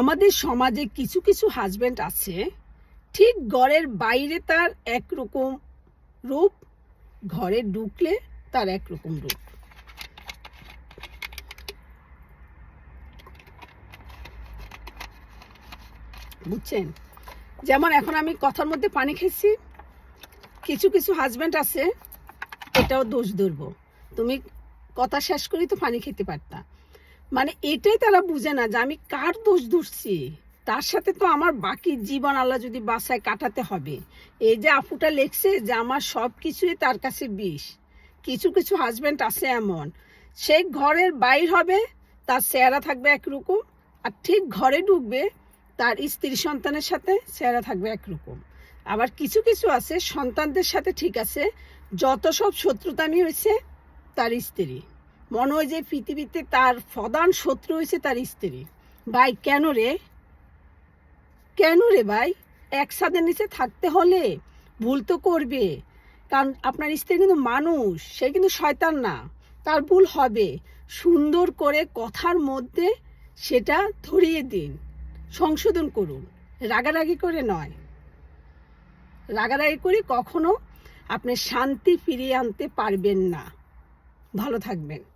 আমাদের সমাজে কিছু কিছু হাজবেন্ড আছে, ঠিক ঘরের বাইরে তার একরকম রূপ, ঘরে ঢুকলে তার একরকম রূপ। বুঝছেন? যেমন এখন আমি কথার মধ্যে পানি খেয়েছি, কিছু কিছু হাজবেন্ড আছে, এটাও দোষ ধরবো। তুমি কথা শেষ করি তো পানি খেতে পারতা। মানে এটাই তারা বুঝে না যে আমি কার দোষ ধরছি। তার সাথে তো আমার বাকি জীবন আল্লাহ যদি বাসায় কাটাতে হবে। এই যে আপুটা লেখছে যে আমার সব কিছুই তার কাছে বিষ। কিছু কিছু হাজব্যান্ড আছে এমন। সে ঘরের বাইর হবে, তার চেহারা থাকবে একরকম, আর ঠিক ঘরে ঢুকবে, তার স্ত্রী সন্তানের সাথে চেহারা থাকবে একরকম। আবার কিছু কিছু আছে, সন্তানদের সাথে ঠিক আছে, যত সব শত্রুতামি হয়েছে, তার স্ত্রী। মনে হয় যে পৃথিবীতে তার প্রধান শত্রু হয়েছে তার স্ত্রী। ভাই, কেন রে? কেন রে ভাই? একসাথে নিচে থাকতে হলে ভুল তো করবে। কারণ আপনার স্ত্রী কিন্তু মানুষ, সে কিন্তু শয়তান না। তার ভুল হবে। সুন্দর করে কথার মধ্যে সেটা ধরিয়ে দিন। সংশোধন করুন। রাগারাগি করে নয়। রাগারাগি করে কখনো আপনি শান্তি ফিরিয়ে আনতে পারবেন না। ভালো থাকবেন।